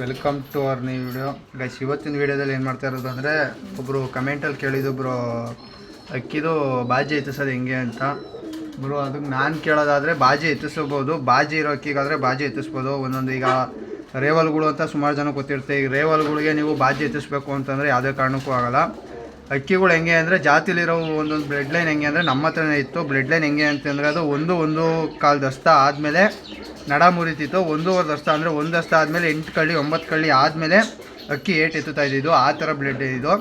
Welcome to our new video guys ಇವತ್ತಿನ ವಿಡಿಯೋದಲ್ಲಿ ಏನು ಮಾಡ್ತಾ ಇರೋದು ಅಂದರೆ ಒಬ್ಬರು ಕಮೆಂಟಲ್ಲಿ ಕೇಳಿದ್ದು ಬ್ರೋ ಅಕ್ಕಿದು ಬಾಜಿ ಎತ್ತಿಸೋದು ಹೆಂಗೆ ಅಂತ. ಬ್ರೋ ಅದಕ್ಕೆ ನಾನು ಕೇಳೋದಾದರೆ ಬಾಜಿ ಎತ್ತಿಸ್ಬೋದು. ಬಾಜಿ ಇರೋ ಅಕ್ಕಿಗಾದರೆ ಬಾಜಿ ಎತ್ತಿಸ್ಬೋದು. ಒಂದೊಂದು ಈಗ ರೇವಲ್ಗಳು ಅಂತ ಸುಮಾರು ಜನ ಗೊತ್ತಿರುತ್ತೆ. ಈಗ ರೇವಲ್ಗಳಿಗೆ ನೀವು ಬಾಜಿ ಎತ್ತಿಸ್ಬೇಕು ಅಂತಂದರೆ ಯಾವುದೇ ಕಾರಣಕ್ಕೂ ಆಗಲ್ಲ. ಅಕ್ಕಿಗಳು ಹೆಂಗೆ ಅಂದರೆ ಜಾತಿಲಿರೋ ಒಂದೊಂದು ಬ್ಲಡ್ ಲೈನ್ ಹೆಂಗೆ ಅಂದರೆ ನಮ್ಮ ಹತ್ರನೇ ಇತ್ತು. ಬ್ಲಡ್ ಲೈನ್ ಹೆಂಗೆ ಅಂತಂದರೆ ಅದು ಒಂದು ಒಂದು ಕಾಲು ದಸ್ತ ಆದಮೇಲೆ ನಡ ಮುರಿತಿತ್ತು ಒಂದೂವರೆ ದಸ್ತ ಅಂದರೆ ಒಂದು ದಸ್ತ ಆದಮೇಲೆ ಎಂಟು ಕಳ್ಳಿ, ಒಂಬತ್ತು ಕಳ್ಳಿ ಆದಮೇಲೆ ಅಕ್ಕಿ ಏಟ್ ಎತ್ತುತ್ತಾ ಇದ್ದಿದ್ದು. ಆ ಥರ ಬ್ಲಡ್ ಇದು.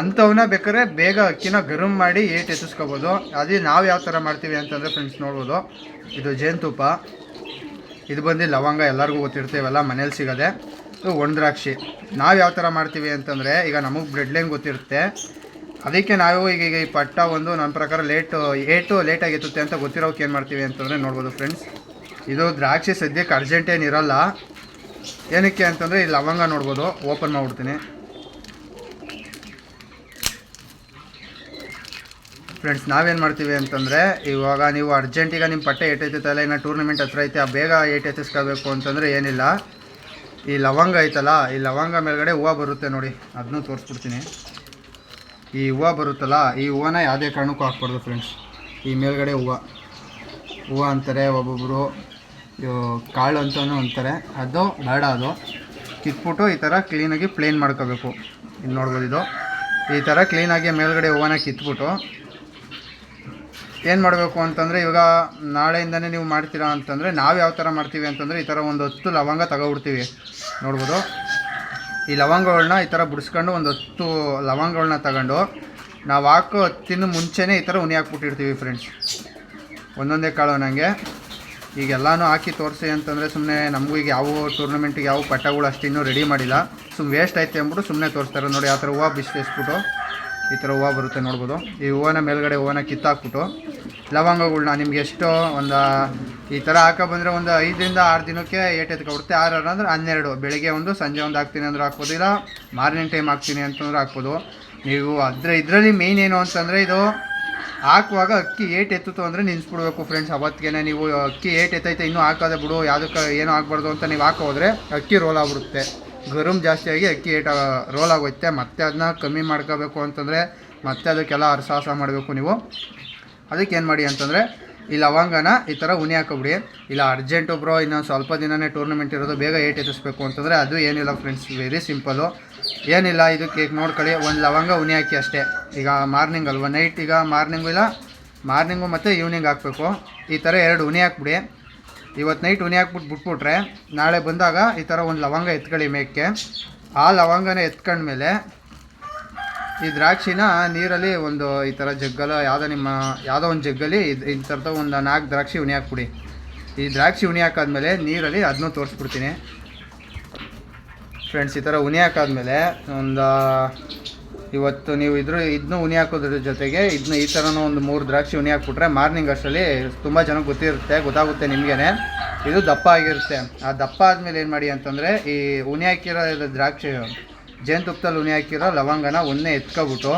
ಅಂಥವನ್ನ ಬೇಕಾದ್ರೆ ಬೇಗ ಅಕ್ಕಿನ ಗರಮ್ ಮಾಡಿ ಏಟ್ ಎತ್ತಿಸ್ಕೋಬೋದು. ಅದೇ ನಾವು ಯಾವ ಥರ ಮಾಡ್ತೀವಿ ಅಂತಂದರೆ ಫ್ರೆಂಡ್ಸ್ ನೋಡ್ಬೋದು. ಇದು ಜೇನುತುಪ್ಪ. ಇದು ಬಂದು ಲವಂಗ ಎಲ್ಲರಿಗೂ ಗೊತ್ತಿರ್ತೀವಲ್ಲ, ಮನೇಲಿ ಸಿಗೋದೆ. ಇದು ಒಣದ್ರಾಕ್ಷಿ ನಾವು ಯಾವ ಥರ ಮಾಡ್ತೀವಿ ಅಂತಂದರೆ ಈಗ ನಮಗೆ ಬ್ಲಡ್ ಲೈನ್ ಗೊತ್ತಿರುತ್ತೆ. ಅದಕ್ಕೆ ನಾವು ಈಗ ಈಗ ಈ ಪಟ್ಟ ಒಂದು ನನ್ನ ಪ್ರಕಾರ ಲೇಟು, ಏಟು ಲೇಟಾಗಿ ಎತ್ತುತ್ತೆ ಅಂತ ಗೊತ್ತಿರೋಕೆ ಏನು ಮಾಡ್ತೀವಿ ಅಂತಂದರೆ ನೋಡ್ಬೋದು ಫ್ರೆಂಡ್ಸ್ ಇದು ದ್ರಾಕ್ಷಿ ಸದ್ಯಕ್ಕೆ ಅರ್ಜೆಂಟ್ ಏನಿರಲ್ಲ ಇರಲ್ಲ. ಏನಕ್ಕೆ ಅಂತಂದರೆ ಈ ಲವಂಗ ನೋಡ್ಬೋದು ಓಪನ್ ಮಾಡಿಬಿಡ್ತೀನಿ. ಫ್ರೆಂಡ್ಸ್ ನಾವೇನು ಮಾಡ್ತೀವಿ ಅಂತಂದರೆ ಇವಾಗ ನೀವು ಅರ್ಜೆಂಟಿಗೆ ನಿಮ್ಮ ಪಟ್ಟೆ ಏಟೈತಲ್ಲ ಇನ್ನು ಟೂರ್ನಮೆಂಟ್ ಹತ್ರ ಐತೆ, ಆ ಬೇಗ ಏಟ್ ಎತ್ತಿಸ್ಕೋಬೇಕು ಅಂತಂದರೆ ಏನಿಲ್ಲ. ಈ ಲವಂಗ ಐತಲ್ಲ, ಈ ಲವಂಗ ಮೇಲ್ಗಡೆ ಹೂವು ಬರುತ್ತೆ ನೋಡಿ ಅದನ್ನೂ ತೋರಿಸ್ಬಿಡ್ತೀನಿ. ಈ ಹೂವು ಬರುತ್ತಲ್ಲ, ಈ ಹೂವನ ಯಾವುದೇ ಕಾರಣಕ್ಕೂ ಹಾಕ್ಬಾರ್ದು ಫ್ರೆಂಡ್ಸ್ ಈ ಮೇಲ್ಗಡೆ ಹೂವು. ಹೂವು ಅಂತಾರೆ ಒಬ್ಬೊಬ್ಬರು ಕಾಳು ಅಂತಲೂ ಅಂತಾರೆ. ಅದು ಬೇಡ ಅದು. ಕಿತ್ಬಿಟ್ಟು ಈ ಥರ ಕ್ಲೀನಾಗಿ ಪ್ಲೇನ್ ಮಾಡ್ಕೋಬೇಕು. ಇಲ್ಲಿ ನೋಡ್ಬೋದು ಇದು. ಈ ಥರ ಕ್ಲೀನಾಗಿ ಮೇಲ್ಗಡೆ ಹೂವನ ಕಿತ್ಬಿಟ್ಟು ಏನು ಮಾಡಬೇಕು ಅಂತಂದರೆ, ಇವಾಗ ನಾಳೆಯಿಂದನೇ ನೀವು ಮಾಡ್ತೀರಾ ಅಂತಂದರೆ, ನಾವು ಯಾವ ಥರ ಮಾಡ್ತೀವಿ ಅಂತಂದರೆ, ಈ ಥರ ಒಂದು ಹತ್ತು ಲವಂಗ ತಗೊಬಿಡ್ತೀವಿ. ನೋಡ್ಬೋದು. ಈ ಲವಂಗಗಳನ್ನ ಈ ಥರ ಬಿಡಿಸ್ಕೊಂಡು ಒಂದು ಹತ್ತು ಲವಂಗಗಳನ್ನ ತಗೊಂಡು ನಾವು ಹಾಕೋ ತಿನ್ನ ಮುಂಚೆನೇ ಈ ಥರ ಉನಿ ಹಾಕ್ಬಿಟ್ಟಿರ್ತೀವಿ ಫ್ರೆಂಡ್ಸ್ ಒಂದೊಂದೇ ಕಾಳು ನನಗೆ ಈಗೆಲ್ಲನೂ ಹಾಕಿ ತೋರಿಸಿ ಅಂತಂದರೆ ಸುಮ್ಮನೆ ನಮಗೂ ಈಗ ಯಾವ ಟೂರ್ನಮೆಂಟಿಗೆ ಯಾವ ಪಟ್ಟಗಳು ಅಷ್ಟು ಇನ್ನೂ ರೆಡಿ ಮಾಡಿಲ್ಲ. ಸುಮ್ಮನೆ ವೇಸ್ಟ್ ಆಯ್ತು ಅಂದ್ಬಿಟ್ಟು ಸುಮ್ಮನೆ ತೋರಿಸ್ತಾರೆ ನೋಡಿ, ಆ ಥರ ಹೂವು ಬಿಸಿಲಿಸ್ಬಿಟ್ಟು ಈ ಥರ ಹೂವು ಬರುತ್ತೆ ನೋಡ್ಬೋದು. ಈ ಹೂವನ ಮೇಲ್ಗಡೆ ಹೂವನ ಕಿತ್ತಾಕ್ಬಿಟ್ಟು ಲವಂಗಗಳನ್ನ ನಿಮ್ಗೆ ಎಷ್ಟು ಒಂದು, ಈ ಥರ ಹಾಕೋ ಬಂದರೆ ಒಂದು ಐದರಿಂದ ಆರು ದಿನಕ್ಕೆ ಏಟ್ ಎತ್ಕೊಬಿಡುತ್ತೆ. ಆರು ಅಂದ್ರೆ ಹನ್ನೆರಡು. ಬೆಳಗ್ಗೆ ಒಂದು, ಸಂಜೆ ಒಂದು ಹಾಕ್ತೀನಿ ಅಂದ್ರೆ ಹಾಕ್ಬೋದು. ಇಲ್ಲ, ಮಾರ್ನಿಂಗ್ ಟೈಮ್ ಹಾಕ್ತೀನಿ ಅಂತಂದ್ರೆ ಹಾಕ್ಬೋದು. ನೀವು ಅದ್ರ ಇದರಲ್ಲಿ ಮೇಯ್ನ್ ಏನು ಅಂತಂದರೆ ಇದು ಹಾಕುವಾಗ ಅಕ್ಕಿ ಏಟ್ ಎತ್ತಿತು ಅಂದರೆ ನಿಲ್ಲಿಸ್ಬಿಡ್ಬೇಕು ಫ್ರೆಂಡ್ಸ್ ಅವತ್ತಿಗೆ ನೀವು ಅಕ್ಕಿ ಏಟ್ ಎತ್ತೈತೆ, ಇನ್ನೂ ಹಾಕೋದೆ ಬಿಡು. ಯಾವುದಕ್ಕೆ ಏನೂ ಆಗಬಾರ್ದು ಅಂತ ನೀವು ಹಾಕೋದ್ರೆ ಅಕ್ಕಿ ರೋಲ್ ಆಗ್ಬಿಡುತ್ತೆ. ಗರಂ ಜಾಸ್ತಿಯಾಗಿ ಅಕ್ಕಿ ಏಟ ರೋಲ್ ಆಗೋಯ್ತೆ. ಮತ್ತೆ ಅದನ್ನ ಕಮ್ಮಿ ಮಾಡ್ಕೋಬೇಕು ಅಂತಂದರೆ ಮತ್ತೆ ಅದಕ್ಕೆಲ್ಲ ಅರಸಾಹಸ ಮಾಡಬೇಕು ನೀವು. ಅದಕ್ಕೆ ಏನು ಮಾಡಿ ಅಂತಂದರೆ ಈ ಲವಂಗನ ಈ ಥರ ಉನಿ ಹಾಕೊಬಿಡಿ. ಇಲ್ಲ ಅರ್ಜೆಂಟ್ ಬ್ರೋ ಇನ್ನೊಂದು ಸ್ವಲ್ಪ ದಿನನೇ ಟೂರ್ನಮೆಂಟ್ ಇರೋದು, ಬೇಗ ಏಟ್ ಎತ್ತಿಸ್ಬೇಕು ಅಂತಂದರೆ ಅದು ಏನಿಲ್ಲ ಫ್ರೆಂಡ್ಸ್ ವೆರಿ ಸಿಂಪಲು ಏನಿಲ್ಲ, ಇದು ಕೇಕ್ ನೋಡ್ಕೊಳ್ಳಿ. ಒಂದು ಲವಂಗ ಉನಿ ಹಾಕಿ ಅಷ್ಟೇ. ಈಗ ಮಾರ್ನಿಂಗ್ ಅಲ್ವಾ? ನೈಟ್ ಈಗ ಮಾರ್ನಿಂಗು ಇಲ್ಲ. ಮಾರ್ನಿಂಗು ಮತ್ತು ಈವ್ನಿಂಗ್ ಹಾಕಬೇಕು. ಈ ಥರ ಎರಡು ಉನಿ ಹಾಕ್ಬಿಡಿ. ಇವತ್ತು ನೈಟ್ ಉನಿ ಹಾಕ್ಬಿಟ್ಟು ಬಿಟ್ಬಿಟ್ರೆ, ನಾಳೆ ಬಂದಾಗ ಈ ಥರ ಒಂದು ಲವಂಗ ಎತ್ಕೊಳ್ಳಿ ಮೇಕೆ. ಆ ಲವಂಗನ ಎತ್ಕೊಂಡ್ಮೇಲೆ ಈ ದ್ರಾಕ್ಷಿನ ನೀರಲ್ಲಿ ಒಂದು ಈ ಥರ ಜಗ್ಗಲ, ಯಾವುದೋ ನಿಮ್ಮ, ಯಾವುದೋ ಒಂದು ಜಗ್ಗಲ್ಲಿ ಇದು ಈ ಥರದ ಒಂದು ನಾಲ್ಕು ದ್ರಾಕ್ಷಿ ಉಣಿ ಹಾಕ್ಬಿಡಿ. ಈ ದ್ರಾಕ್ಷಿ ಉಣಿ ಹಾಕಾದ್ಮೇಲೆ ನೀರಲ್ಲಿ ಅದನ್ನೂ ತೋರಿಸ್ಬಿಡ್ತೀನಿ. ಫ್ರೆಂಡ್ಸ್ ಈ ಥರ ಉಣಿ ಹಾಕಾದ್ಮೇಲೆ ಒಂದು ಇವತ್ತು ನೀವು ಇದ್ರ ಇದನ್ನು ಉನಿ ಹಾಕೋದ್ರ ಜೊತೆಗೆ ಇದನ್ನ ಈ ಥರನೂ ಒಂದು ಮೂರು ದ್ರಾಕ್ಷಿ ಉನಿ ಹಾಕ್ಬಿಟ್ರೆ ಮಾರ್ನಿಂಗ್ ಅಷ್ಟರಲ್ಲಿ ತುಂಬ ಜನಕ್ಕೆ ಗೊತ್ತಿರುತ್ತೆ, ಗೊತ್ತಾಗುತ್ತೆ ನಿಮಗೇ ಇದು ದಪ್ಪ ಆಗಿರುತ್ತೆ. ಆ ದಪ್ಪ ಆದಮೇಲೆ ಏನು ಮಾಡಿ ಅಂತಂದರೆ ಈ ಉನಿ ಹಾಕಿರೋ ದ್ರಾಕ್ಷಿ, ಜೇನುತುಪ್ಪದಲ್ಲಿ ಉನಿ ಹಾಕಿರೋ ಲವಂಗನ ಒಂದೇ ಎತ್ಕೊಬಿಟ್ಟು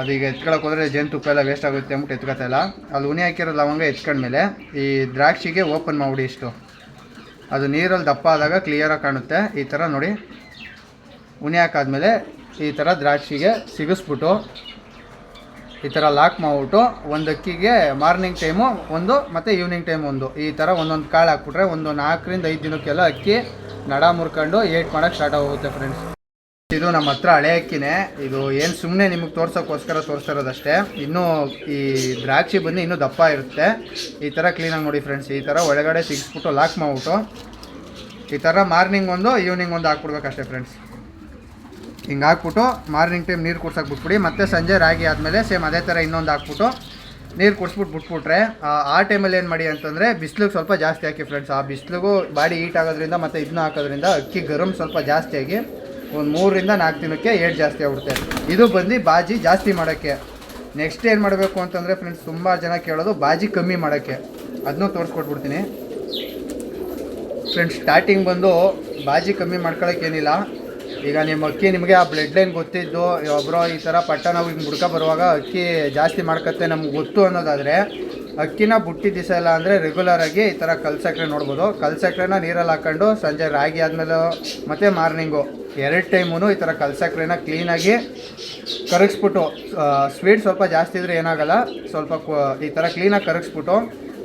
ಅದೀಗ ಎತ್ಕೊಳಕ್ಕೆ ಹೋದರೆ ಜೇನುತುಪ್ಪ ಎಲ್ಲ ವೇಸ್ಟ್ ಆಗುತ್ತೆ ಅಂದ್ಬಿಟ್ಟು ಎತ್ಕೊತಾಯಿಲ್ಲ ಅಲ್ಲಿ ಉನಿ ಹಾಕಿರೋ ಲವಂಗ ಎತ್ಕೊಂಡ್ಮೇಲೆ ಈ ದ್ರಾಕ್ಷಿಗೆ ಓಪನ್ ಮಾಡಿಬಿಡಿ ಇಷ್ಟು. ಅದು ನೀರಲ್ಲಿ ದಪ್ಪ ಆದಾಗ ಕ್ಲಿಯರಾಗಿ ಕಾಣುತ್ತೆ. ಈ ಥರ ನೋಡಿ. ಉನಿ ಹಾಕಾದ್ಮೇಲೆ ಈ ಥರ ದ್ರಾಕ್ಷಿಗೆ ಸಿಗಿಸ್ಬಿಟ್ಟು, ಈ ಥರ ಲಾಕ್ ಮಾಡಿಬಿಟ್ಟು ಒಂದು ಅಕ್ಕಿಗೆ ಮಾರ್ನಿಂಗ್ ಟೈಮು ಒಂದು, ಮತ್ತು ಈವ್ನಿಂಗ್ ಟೈಮ್ ಒಂದು. ಈ ಥರ ಒಂದೊಂದು ಕಾಳು ಹಾಕ್ಬಿಟ್ರೆ ಒಂದು ನಾಲ್ಕರಿಂದ ಐದು ದಿನಕ್ಕೆಲ್ಲ ಅಕ್ಕಿ ನಡ ಮುರ್ಕೊಂಡು ಏಟ್ ಮಾಡೋಕ್ಕೆ ಸ್ಟಾರ್ಟ್ ಆಗೋಗುತ್ತೆ ಫ್ರೆಂಡ್ಸ್ ಇದು ನಮ್ಮ ಹತ್ರ ಹಳೆ ಅಕ್ಕಿನೇ. ಇದು ಏನು ಸುಮ್ಮನೆ ನಿಮಗೆ ತೋರ್ಸೋಕ್ಕೋಸ್ಕರ ತೋರಿಸ್ತಾ ಇನ್ನೂ ಈ ದ್ರಾಕ್ಷಿ ಬಂದು ಇನ್ನೂ ದಪ್ಪ ಇರುತ್ತೆ. ಈ ಥರ ಕ್ಲೀನಾಗಿ ನೋಡಿ ಫ್ರೆಂಡ್ಸ್ ಈ ಥರ ಒಳಗಡೆ ಸಿಗಿಸ್ಬಿಟ್ಟು ಲಾಕ್ ಮಾಡಿಬಿಟ್ಟು, ಈ ಥರ ಮಾರ್ನಿಂಗ್ ಒಂದು, ಈವ್ನಿಂಗ್ ಒಂದು ಹಾಕ್ಬಿಡ್ಬೇಕಷ್ಟೇ ಫ್ರೆಂಡ್ಸ್ ಹಿಂಗೆ ಹಾಕ್ಬಿಟ್ಟು ಮಾರ್ನಿಂಗ್ ಟೈಮ್ ನೀರು ಕುಡ್ಸೋಕೆ ಬಿಟ್ಬಿಡಿ. ಮತ್ತೆ ಸಂಜೆ ರಾಗಿ ಆದಮೇಲೆ ಸೇಮ್ ಅದೇ ಥರ ಇನ್ನೊಂದು ಹಾಕ್ಬಿಟ್ಟು ನೀರು ಕುಡಿಸ್ಬಿಟ್ಟು ಬಿಟ್ಬಿಟ್ರೆ, ಆ- ಟೈಮಲ್ಲಿ ಏನು ಮಾಡಿ ಅಂತಂದರೆ ಬಿಸಿಲಿಗೆ ಸ್ವಲ್ಪ ಜಾಸ್ತಿ ಹಾಕಿ ಫ್ರೆಂಡ್ಸ್ ಆ ಬಿಸಿಲಿಗೂ ಬಾಡಿ ಹೀಟ್ ಆಗೋದ್ರಿಂದ ಮತ್ತು ಇದನ್ನ ಹಾಕೋದ್ರಿಂದ ಅಕ್ಕಿ ಗರಮ್ ಸ್ವಲ್ಪ ಜಾಸ್ತಿಯಾಗಿ ಒಂದು ಮೂರರಿಂದ ನಾಲ್ಕು ದಿನಕ್ಕೆ ಏಟ್ ಜಾಸ್ತಿ ಆಗ್ಬಿಡುತ್ತೆ. ಇದು ಬಂದು ಬಾಜಿ ಜಾಸ್ತಿ ಮಾಡೋಕ್ಕೆ. ನೆಕ್ಸ್ಟ್ ಏನು ಮಾಡಬೇಕು ಅಂತಂದರೆ ಫ್ರೆಂಡ್ಸ್ ತುಂಬ ಜನ ಕೇಳೋದು ಬಾಜಿ ಕಮ್ಮಿ ಮಾಡೋಕ್ಕೆ. ಅದನ್ನೂ ತೋರಿಸ್ಕೊಟ್ಬಿಡ್ತೀನಿ. ಫ್ರೆಂಡ್ಸ್ ಸ್ಟಾರ್ಟಿಂಗ್ ಬಂದು ಬಾಜಿ ಕಮ್ಮಿ ಮಾಡ್ಕೊಳ್ಳೋಕ್ಕೇನಿಲ್ಲ ಈಗ ನಿಮ್ಮ ಅಕ್ಕಿ ನಿಮಗೆ ಆ ಬ್ಲಡ್ ಲೈನ್ ಗೊತ್ತಿದ್ದು ಒಬ್ಬರು ಈ ಥರ ಪಟ್ಟ ನಾವು ಹಿಂಗೆ ಬುಡ್ಕ ಬರುವಾಗ ಅಕ್ಕಿ ಜಾಸ್ತಿ ಮಾಡ್ಕತ್ತೆ ನಮ್ಗೆ ಗೊತ್ತು ಅನ್ನೋದಾದರೆ, ಅಕ್ಕಿನ ಬುಟ್ಟಿ ದಿವಸ ಇಲ್ಲ ಅಂದರೆ ರೆಗ್ಯುಲರ್ ಆಗಿ ಈ ಥರ ಕಲ್ಸಕ್ರೆ ನೋಡ್ಬೋದು. ಕಲ್ಸಕ್ರೆನ ನೀರಲ್ಲಿ ಹಾಕ್ಕೊಂಡು ಸಂಜೆ ರಾಗಿ ಆದಮೇಲೆ ಮತ್ತು ಮಾರ್ನಿಂಗು ಎರಡು ಟೈಮೂ ಈ ಥರ ಕಲ್ಸಕ್ರೆನ ಕ್ಲೀನಾಗಿ ಕರಗಿಸ್ಬಿಟ್ಟು ಸ್ವೀಟ್ ಸ್ವಲ್ಪ ಜಾಸ್ತಿ ಇದ್ರೆ ಏನಾಗಲ್ಲ, ಸ್ವಲ್ಪ ಈ ಥರ ಕ್ಲೀನಾಗಿ ಕರಗಿಸ್ಬಿಟ್ಟು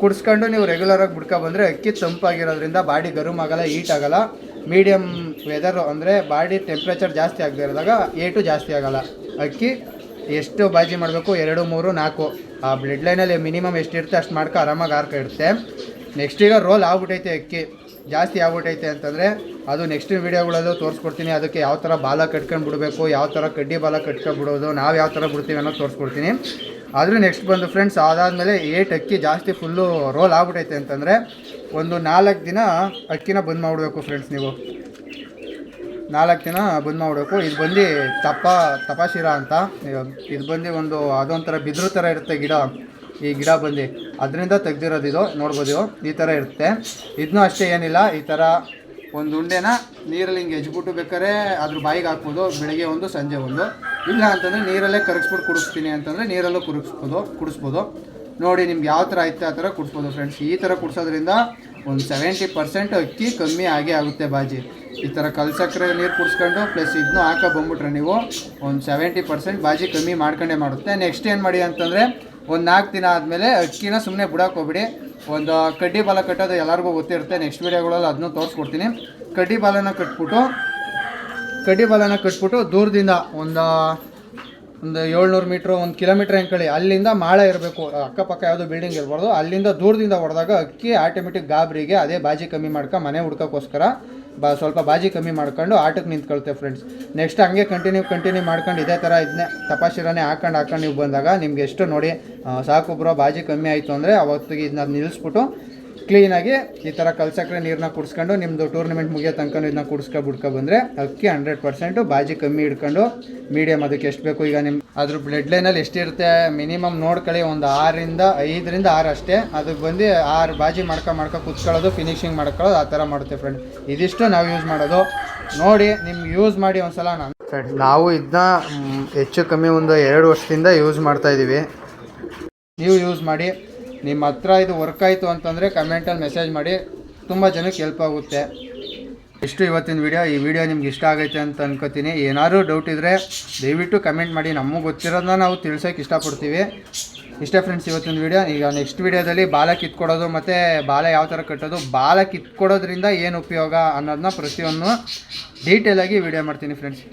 ಕುಡಿಸ್ಕೊಂಡು ನೀವು ರೆಗ್ಯುಲರಾಗಿ ಬಿಡ್ಕೊ ಬಂದರೆ ಅಕ್ಕಿ ತಂಪಾಗಿರೋದ್ರಿಂದ ಬಾಡಿ ಗರಮ್ ಆಗಲ್ಲ ಹೀಟ್ ಆಗಲ್ಲ. ಮೀಡಿಯಮ್ ವೆದರು ಅಂದರೆ ಬಾಡಿ ಟೆಂಪ್ರೇಚರ್ ಜಾಸ್ತಿ ಆಗದೆ ಇರಿದಾಗ ಏಟು ಜಾಸ್ತಿ ಆಗಲ್ಲ. ಅಕ್ಕಿ ಎಷ್ಟು ಬಾಜಿ ಮಾಡಬೇಕು? ಎರಡು, ಮೂರು, ನಾಲ್ಕು. ಆ ಬ್ಲಡ್ ಲೈನಲ್ಲಿ ಮಿನಿಮಮ್ ಎಷ್ಟು ಇರುತ್ತೆ ಅಷ್ಟು ಮಾಡ್ಕೊ ಆರಾಮಾಗಿ ಆರ್ಕ ಇರುತ್ತೆ ನೆಕ್ಸ್ಟ್ ಈಗ ರೋಲ್ ಆಗ್ಬಿಟ್ಟೈತೆ ಅಕ್ಕಿ. ಜಾಸ್ತಿ ಆಗ್ಬಿಟ್ಟೈತೆ ಅಂತಂದರೆ ಅದು ನೆಕ್ಸ್ಟ್ ವೀಡಿಯೋಗಳಲ್ಲೂ ತೋರಿಸ್ಕೊಡ್ತೀನಿ. ಅದಕ್ಕೆ ಯಾವ ಥರ ಬಾಲ ಕಟ್ಕೊಂಡು ಬಿಡಬೇಕು, ಯಾವ ಥರ ಕಡ್ಡಿ ಬಾಲ ಕಟ್ಕೊಂಡ್ಬಿಡೋದು ನಾವು ಯಾವ ಥರ ಬಿಡ್ತೀವಿ ಅನ್ನೋದು ತೋರಿಸ್ಕೊಡ್ತೀನಿ. ಆದರೂ ನೆಕ್ಸ್ಟ್ ಬಂದು ಫ್ರೆಂಡ್ಸ್ ಅದಾದಮೇಲೆ ಏಟ್ ಅಕ್ಕಿ ಜಾಸ್ತಿ ಫುಲ್ಲು ರೋಲ್ ಆಗ್ಬಿಟ್ಟೈತೆ ಅಂತಂದರೆ ಒಂದು ನಾಲ್ಕು ದಿನ ಅಕ್ಕಿನ ಬಂದ್ ಮಾಡಬೇಕು ಫ್ರೆಂಡ್ಸ್ ನೀವು. ನಾಲ್ಕು ದಿನ ಬಂದ್ ಮಾಡಬೇಕು ಇದು ಬಂದು ತಪ್ಪ ತಪಾಶಿರ ಅಂತ. ಇದು ಬಂದು ಒಂದು ಅದೊಂಥರ ಬಿದಿರು ಥರ ಇರುತ್ತೆ ಗಿಡ. ಈ ಗಿಡ ಬಂದು. ಅದರಿಂದ ತೆಗ್ದಿರೋದು ಇದು. ನೋಡ್ಬೋದು ಈ ಥರ ಇರುತ್ತೆ. ಇದನ್ನೂ ಅಷ್ಟೇ ಏನಿಲ್ಲ. ಈ ಥರ ಒಂದು ಉಂಡೆನ ನೀರಲ್ಲಿ ಹಿಂಗೆ ಎಜ್ಬಿಟ್ಟು ಬೇಕಾದ್ರೆ ಅದ್ರ ಬಾಯಿಗೆ ಹಾಕ್ಬೋದು. ಬೆಳಗ್ಗೆ ಒಂದು, ಸಂಜೆ ಒಂದು. ಇಲ್ಲ ಅಂತಂದರೆ ನೀರಲ್ಲೇ ಕರಗಿಸ್ಬಿಟ್ಟು ಕುಡಿಸ್ತೀನಿ ಅಂತಂದರೆ ನೀರಲ್ಲೂ ಕುಡಿಸ್ಬೋದು ಕುಡಿಸ್ಬೋದು. ನೋಡಿ ನಿಮ್ಗೆ ಯಾವ ಥರ ಐತೆ ಆ ಥರ ಕುಡ್ಸ್ಬೋದು ಫ್ರೆಂಡ್ಸ್ ಈ ಥರ ಕುಡ್ಸೋದ್ರಿಂದ ಒಂದು ಸೆವೆಂಟಿ ಪರ್ಸೆಂಟ್ ಅಕ್ಕಿ ಕಮ್ಮಿ ಆಗೇ ಆಗುತ್ತೆ ಬಾಜಿ. ಈ ಥರ ಕಲ್ಸಕ್ರೆ ನೀರು ಕುಡಿಸ್ಕೊಂಡು ಪ್ಲಸ್ ಇದನ್ನೂ ಹಾಕ ಬಂದ್ಬಿಟ್ರೆ ನೀವು ಒಂದು ಸೆವೆಂಟಿ ಪರ್ಸೆಂಟ್ ಬಾಜಿ ಕಮ್ಮಿ ಮಾಡ್ಕೊಂಡೇ ಮಾಡುತ್ತೆ. ನೆಕ್ಸ್ಟ್ ಏನು ಮಾಡಿ ಅಂತಂದರೆ, ಒಂದು ನಾಲ್ಕು ದಿನ ಆದಮೇಲೆ ಅಕ್ಕಿನ ಸುಮ್ಮನೆ ಬಿಡಕ್ಕೆ ಹೋಗ್ಬಿಡಿ. ಒಂದು ಕಡ್ಡಿ ಬಾಲ ಕಟ್ಟೋದು ಎಲ್ಲರಿಗೂ ಗೊತ್ತಿರುತ್ತೆ. ನೆಕ್ಸ್ಟ್ ವೀಡಿಯೋಗಳಲ್ಲಿ ಅದನ್ನೂ ತೋರಿಸ್ಕೊಡ್ತೀನಿ. ಕಡ್ಡಿ ಬಾಲನ ಕಟ್ಬಿಟ್ಟು, ಕಡ್ಡಿ ಬಾಲನ ಕಟ್ಬಿಟ್ಟು ದೂರದಿಂದ ಒಂದು ಒಂದು ಏಳ್ನೂರು ಮೀಟ್ರ್, ಒಂದು ಕಿಲೋಮೀಟ್ರ್ ಅಂದ್ಕೊಳ್ಳಿ ಅಲ್ಲಿಂದ ಮಾಳ ಇರಬೇಕು. ಅಕ್ಕಪಕ್ಕ ಯಾವುದೋ ಬಿಲ್ಡಿಂಗ್ ಇರಬಾರ್ದು. ಅಲ್ಲಿಂದ ದೂರದಿಂದ ಹೊಡೆದಾಗ ಅಕ್ಕಿ ಆಟೋಮೆಟಿಕ್ ಗಾಬರಿಗೆ ಅದೇ ಬಾಜಿ ಕಮ್ಮಿ ಮಾಡ್ಕೊ, ಮನೆ ಹುಡ್ಕೋಕ್ಕೋಸ್ಕರ ಬಾ ಸ್ವಲ್ಪ ಬಾಜಿ ಕಮ್ಮಿ ಮಾಡ್ಕೊಂಡು ಆಟಕ್ಕೆ ನಿಂತ್ಕೊಳ್ತೆ ಫ್ರೆಂಡ್ಸ್ ನೆಕ್ಸ್ಟ್ ಹಂಗೆ ಕಂಟಿನ್ಯೂ ಕಂಟಿನ್ಯೂ ಮಾಡ್ಕೊಂಡು ಇದೇ ಥರ ಇದನ್ನೇ ತಪಾಸಿರನೇ ಹಾಕೊಂಡು ಹಾಕೊಂಡು ನೀವು ಬಂದಾಗ ನಿಮ್ಗೆ ಎಷ್ಟು ನೋಡಿ ಸಾಕು ಬ್ರೋ, ಬಾಜಿ ಕಮ್ಮಿ ಆಯಿತು ಅಂದರೆ ಅವತ್ತಿಗೆ ಇದನ್ನ ನಿಲ್ಲಿಸ್ಬಿಟ್ಟು ಕ್ಲೀನಾಗಿ ಈ ಥರ ಕಲ್ಸಕ್ರೆ ನೀರನ್ನ ಕುಡಿಸ್ಕೊಂಡು ನಿಮ್ಮದು ಟೂರ್ನಮೆಂಟ್ ಮುಗಿಯೋ ತನಕ ಇದನ್ನ ಕುಡಿಸ್ಕೊ ಬಿಡ್ಕೊ ಬಂದರೆ ಅಕ್ಕಿ ಹಂಡ್ರೆಡ್ ಪರ್ಸೆಂಟು ಬಾಜಿ ಕಮ್ಮಿ ಹಿಡ್ಕೊಂಡು ಮೀಡಿಯಮ್ ಅದಕ್ಕೆ ಎಷ್ಟು ಬೇಕು ಈಗ ನಿಮ್ಮ ಅದ್ರ ಬ್ಲಡ್ ಲೈನಲ್ಲಿ ಎಷ್ಟಿರುತ್ತೆ ಮಿನಿಮಮ್ ನೋಡ್ಕೊಳ್ಳಿ ಒಂದು ಆರರಿಂದ ಐದರಿಂದ ಆರು ಅಷ್ಟೇ. ಅದಕ್ಕೆ ಬಂದು ಆರು ಬಾಜಿ ಮಾಡ್ಕೊ ಮಾಡ್ಕೊ ಕುತ್ಕೊಳ್ಳೋದು ಫಿನಿಶಿಂಗ್ ಮಾಡ್ಕೊಳ್ಳೋದು ಆ ಥರ ಮಾಡುತ್ತೆ ಫ್ರೆಂಡ್ ಇದಿಷ್ಟು ನಾವು ಯೂಸ್ ಮಾಡೋದು. ನೋಡಿ ನಿಮ್ಗೆ ಯೂಸ್ ಮಾಡಿ ಒಂದ್ಸಲ ನಾನು. ಫ್ರೆಂಡ್ ನಾವು ಇದನ್ನ ಹೆಚ್ಚು ಕಮ್ಮಿ ಒಂದು ಎರಡು ವರ್ಷದಿಂದ ಯೂಸ್ ಮಾಡ್ತಾ ಇದ್ದೀವಿ ನೀವು ಯೂಸ್ ಮಾಡಿ. ನಿಮ್ಮ ಹತ್ರ ಇದು ವರ್ಕ್ ಆಯಿತು ಅಂತಂದರೆ ಕಮೆಂಟಲ್ಲಿ ಮೆಸೇಜ್ ಮಾಡಿ, ತುಂಬ ಜನಕ್ಕೆ ಹೆಲ್ಪ್ ಆಗುತ್ತೆ. ಇಷ್ಟು ಇವತ್ತಿನ ವಿಡಿಯೋ ಈ ವಿಡಿಯೋ ನಿಮ್ಗೆ ಇಷ್ಟ ಆಗೈತೆ ಅಂತ ಅನ್ಕೋತೀನಿ. ಏನಾದರೂ ಡೌಟ್ ಇದ್ದರೆ ದಯವಿಟ್ಟು ಕಮೆಂಟ್ ಮಾಡಿ. ನಮಗೆ ಗೊತ್ತಿರೋದನ್ನ ನಾವು ತಿಳ್ಸೋಕೆ ಇಷ್ಟಪಡ್ತೀವಿ. ಇಷ್ಟೇ ಫ್ರೆಂಡ್ಸ್ ಇವತ್ತಿನ ವಿಡಿಯೋ ಈಗ ನೆಕ್ಸ್ಟ್ ವಿಡಿಯೋದಲ್ಲಿ ಬಾಲ ಕಿತ್ಕೊಡೋದು ಮತ್ತು ಬಾಲ ಯಾವ ಥರ ಕಟ್ಟೋದು, ಬಾಲ ಕಿತ್ಕೊಡೋದ್ರಿಂದ ಏನು ಉಪಯೋಗ ಅನ್ನೋದನ್ನ ಪ್ರತಿಯೊಂದು ಡೀಟೇಲಾಗಿ ವಿಡಿಯೋ ಮಾಡ್ತೀನಿ ಫ್ರೆಂಡ್ಸ್